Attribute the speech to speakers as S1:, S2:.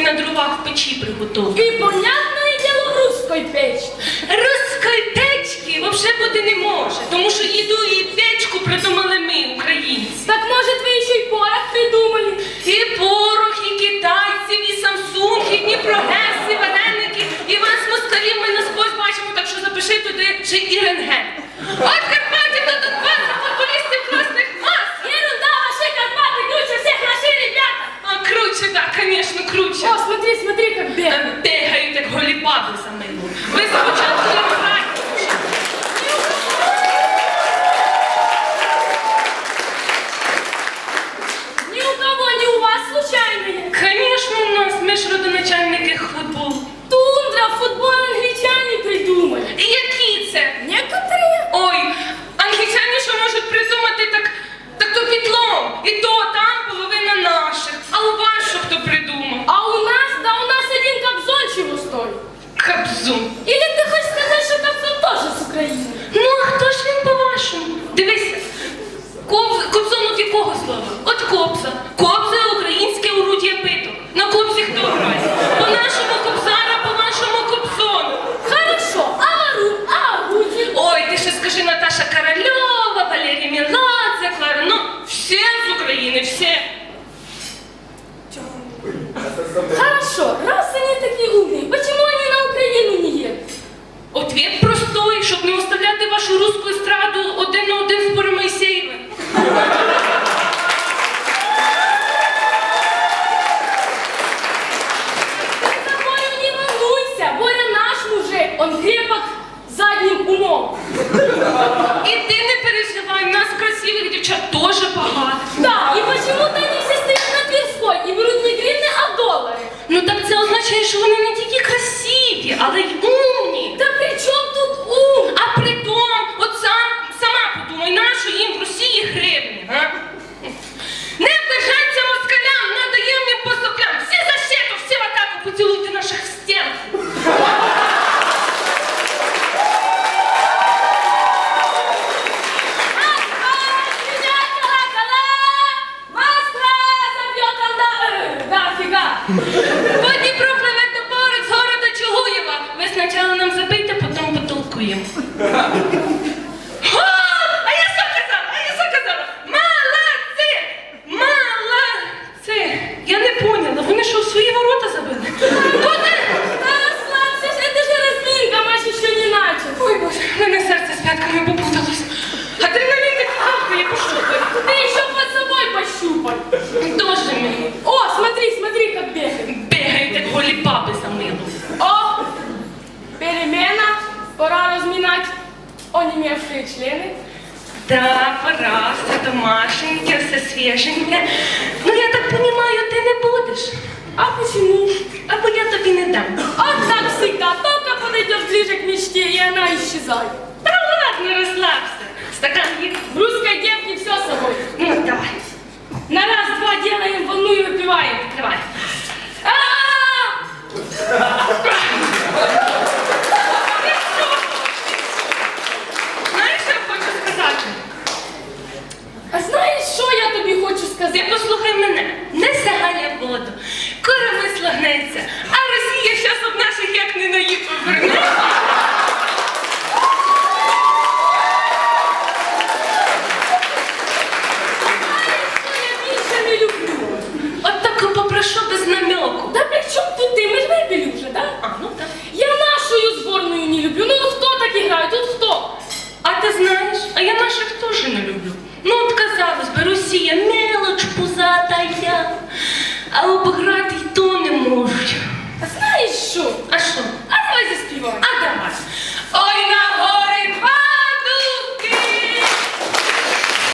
S1: На дровах в печи приготовила.
S2: І понятне діло русской печки.
S1: Руської печки взагалі бути не може, тому що їду і печку придумали ми, українці.
S2: Так може твої ще й порох придумали?
S1: І порох, і китайців, і самсунг, і дніпрогес, і вареники, і вас москалів ми насквозь бачимо, так що запиши туди ще і рентген. От вами самими. Ви спочатку не вмираєте.
S2: Ні у кого, ні у вас случайно є.
S1: Звісно, у нас ми ж родоначальники футболу.
S2: Тундра, футбол англічані придумали.
S1: Ілі
S2: ти
S1: хочеш сказати, що
S2: Кобзон теж з України?
S1: Ну, а хто ж він по-вашому? Дивися, Кобзон від якого слова? От
S2: Кобзон. but неумевшие члены.
S1: Да, пожалуйста, домашненькие, все свеженьке. Ну, я так понимаю, ты не будешь.
S2: А почему?
S1: Або я тобі не дам.
S2: А так всегда, только подойдешь ближе к мечте, и она исчезает.
S1: Кора мислогнеться,